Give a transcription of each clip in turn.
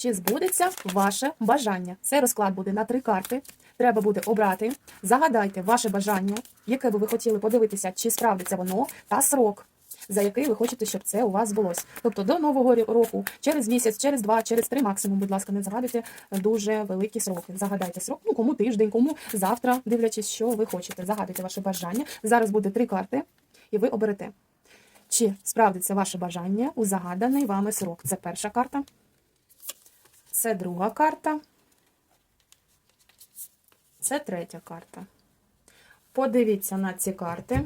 Чи збудеться ваше бажання? Цей розклад буде на три карти. Треба буде обрати. Загадайте ваше бажання, яке би ви хотіли подивитися, чи справдиться воно, та срок, за який ви хочете, щоб це у вас збулось. Тобто до нового року, через місяць, через два, через три максимум, будь ласка, не загадуйте дуже великі сроки. Загадайте срок, ну кому тиждень, кому завтра, дивлячись, що ви хочете. Загадуйте ваше бажання. Зараз буде три карти, і ви оберете. Чи справдиться ваше бажання у загаданий вами срок? Це перша карта. Це друга карта. Це третя карта. Подивіться на ці карти.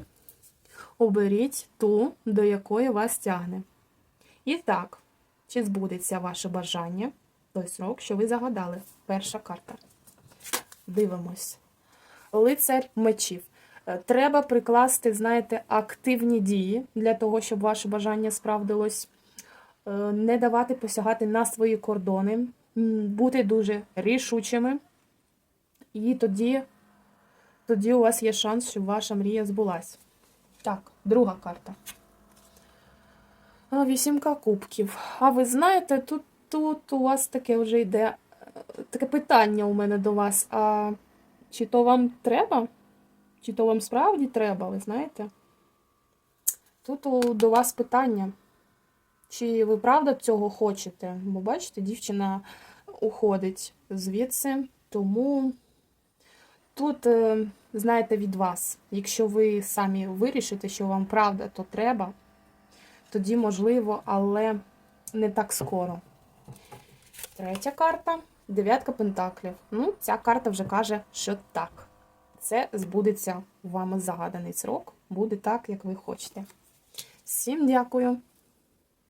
Оберіть ту, до якої вас тягне. І так, чи збудеться ваше бажання, той срок, що ви загадали. Перша карта. Дивимось. Лицар мечів. Е, Треба прикласти, знаєте, активні дії для того, щоб ваше бажання справдилось. Е, Не давати посягати на свої кордони, бути дуже рішучими. І тоді, тоді у вас є шанс, щоб ваша мрія збулась. Так, друга карта. Вісімка кубків. А ви знаєте, тут, тут у вас таке вже йде е, таке питання у мене до вас. А чи то вам треба? Чи то вам справді треба, ви знаєте? Тут до вас питання. Чи ви правда цього хочете? Бо бачите, дівчина уходить звідси, тому тут, е, знаєте, від вас. Якщо ви самі вирішите, що вам правда, то треба, тоді можливо, але не так скоро. Третя карта дев'ятка пентаклів. Ну, ця карта вже каже, що так. Це збудеться вами загаданий срок. Буде так, як ви хочете. Всім дякую.